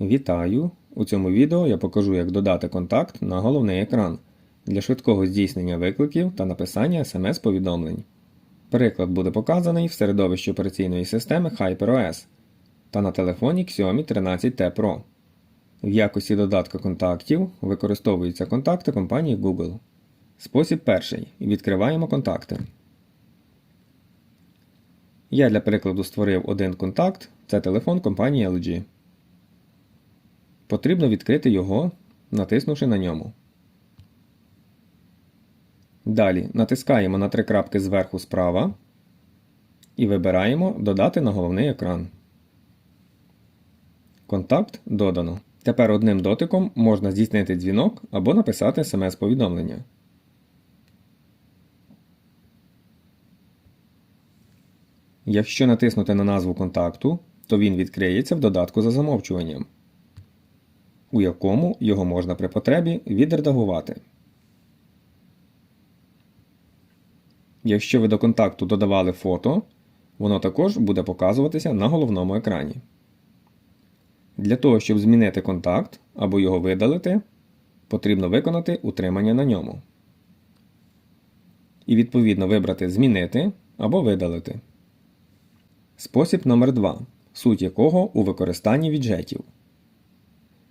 Вітаю! У цьому відео я покажу, як додати контакт на головний екран для швидкого здійснення викликів та написання смс-повідомлень. Приклад буде показаний в середовищі операційної системи HyperOS та на телефоні Xiaomi 13T Pro. В якості додатка контактів використовуються контакти компанії Google. Спосіб перший. Відкриваємо контакти. Я для прикладу створив один контакт це телефон компанії LG. Потрібно відкрити його, натиснувши на ньому. Далі натискаємо на три крапки зверху справа і вибираємо Додати на головний екран. Контакт додано. Тепер одним дотиком можна здійснити дзвінок або написати смс-повідомлення. Якщо натиснути на назву контакту, то він відкриється в додатку за замовчуванням, у якому його можна при потребі відредагувати. Якщо ви до контакту додавали фото, воно також буде показуватися на головному екрані. Для того, щоб змінити контакт або його видалити, потрібно виконати утримання на ньому. І відповідно вибрати Змінити або видалити. Спосіб номер 2 суть якого у використанні віджетів.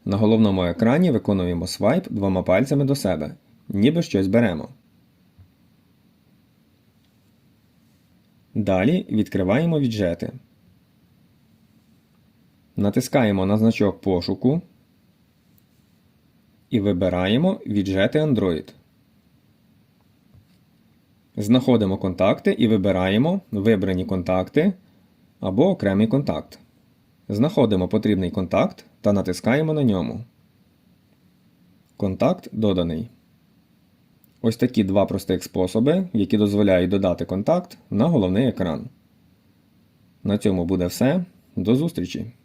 На головному екрані виконуємо свайп двома пальцями до себе, ніби щось беремо. Далі відкриваємо віджети. Натискаємо на значок пошуку і вибираємо віджети Android. Знаходимо контакти і вибираємо вибрані контакти або окремий контакт. Знаходимо потрібний контакт та натискаємо на ньому. Контакт доданий. Ось такі два простих способи, які дозволяють додати контакт на головний екран. На цьому буде все. До зустрічі!